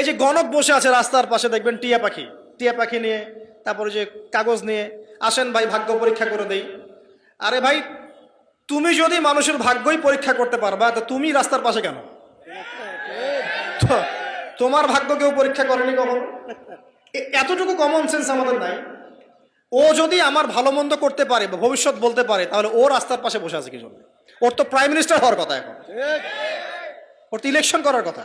এই যে গণক বসে আছে রাস্তার পাশে দেখবেন টিয়া পাখি। টিয়া পাখি নিয়ে তারপরে যে কাগজ নিয়ে আসেন ভাই ভাগ্য পরীক্ষা করে দেই। আরে ভাই তুমি যদি মানুষের ভাগ্যই পরীক্ষা করতে পারবা তো তুমি রাস্তার পাশে কেন? তোমার ভাগ্য কেউ পরীক্ষা করেনি কখনো? এতটুকু কমন সেন্স আমাদের নাই। ও যদি আমার ভালো মন্দ করতে পারে বা ভবিষ্যৎ বলতে পারে তাহলে ও রাস্তার পাশে বসে আছে কি জন্য? ওর তো প্রাইম মিনিস্টার হওয়ার কথা এখন। ওর তো ইলেকশন করার কথা।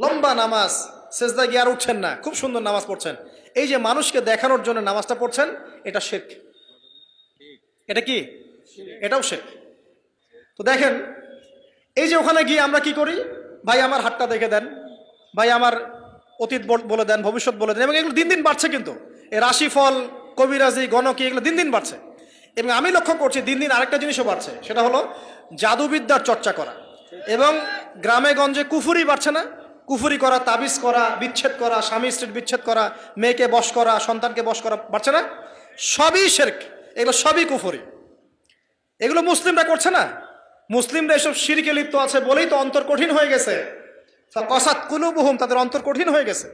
লম্বা নামাজ সেজদা গিয়ে আর উঠছেন না, খুব সুন্দর নামাজ পড়ছেন। এই যে মানুষকে দেখানোর জন্য নামাজটা পড়ছেন, এটা শেখ এটা কি? এটাও শেখ তো দেখেন, এই যে ওখানে গিয়ে আমরা কি করি? ভাই, আমার হাতটা দেখে দেন। ভাই, আমার অতীত বল- দেন, ভবিষ্যৎ বলে দেন, এবং এগুলো দিন দিন বাড়ছে কিন্তু। এই রাশিফল, কবিরাজি, গণকি, এগুলো দিন দিন বাড়ছে। এবং আমি লক্ষ্য করছি, দিন দিন আরেকটা জিনিসও বাড়ছে, সেটা হলো জাদুবিদ্যার চর্চা করা। এবং গ্রামে গঞ্জে কুফুরি বাড়ছে না কুফুরি করা, তাবিজ করা, বিচ্ছেদ করা, স্বামী স্ত্রীর বিচ্ছেদ করা, মেয়েকে বশ করা, সন্তানকে বশ করা বাড়ছে না? সবই শেরক। এগুলো সবই কুফুরি। এগুলো মুসলিমরা করছে না? মুসলিমরা এসব সিরিকে লিপ্ত আছে বলেই তো অন্তর কঠিন হয়ে গেছে। কসাত কুলুবহুম, তাদের অন্তর কঠিন হয়ে গেছে।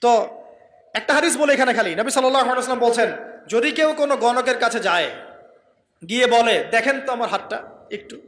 তো একটা হাদিস বলে এখানে খালি। নবী সাল্লাম বলছেন, যদি কেউ কোনো গণকের কাছে যায়, গিয়ে বলে, দেখেন তো আমার হাতটা, একটু।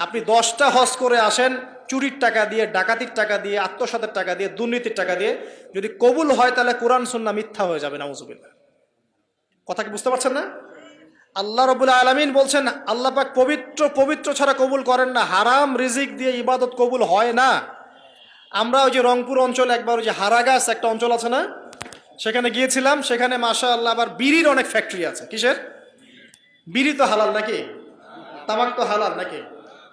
আপনি দশটা হজ করে আসেন, চুরির টাকা দিয়ে, ডাকাতির টাকা দিয়ে, আত্মসাতের টাকা দিয়ে, দুর্নীতির টাকা দিয়ে, যদি কবুল হয় তাহলে কোরআন সুন্না মিথ্যা হয়ে যাবে, নাউজুবিল্লাহ। কথা কি বুঝতে পারছেন না? আল্লাহ রবুল্লা আলমিন বলছেন, আল্লাহ পাক পবিত্র পবিত্র ছাড়া কবুল করেন না, হারাম রিজিক দিয়ে ইবাদত কবুল হয় না। আমরা ওই যে রংপুর অঞ্চলে, একবার ওই যে হারাগাছ একটা অঞ্চল আছে না? সেখানে গিয়েছিলাম, সেখানে মাশা আল্লাহ আবার বিড়ির অনেক ফ্যাক্টরি আছে। কিসের? বিড়ি তো হালাল নাকি? তামাক তো হালাল নাকি?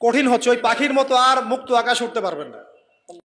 কঠিন হচ্ছে ওই পাখির মতো আর মুক্ত আকাশ উঠতে পারবেন না।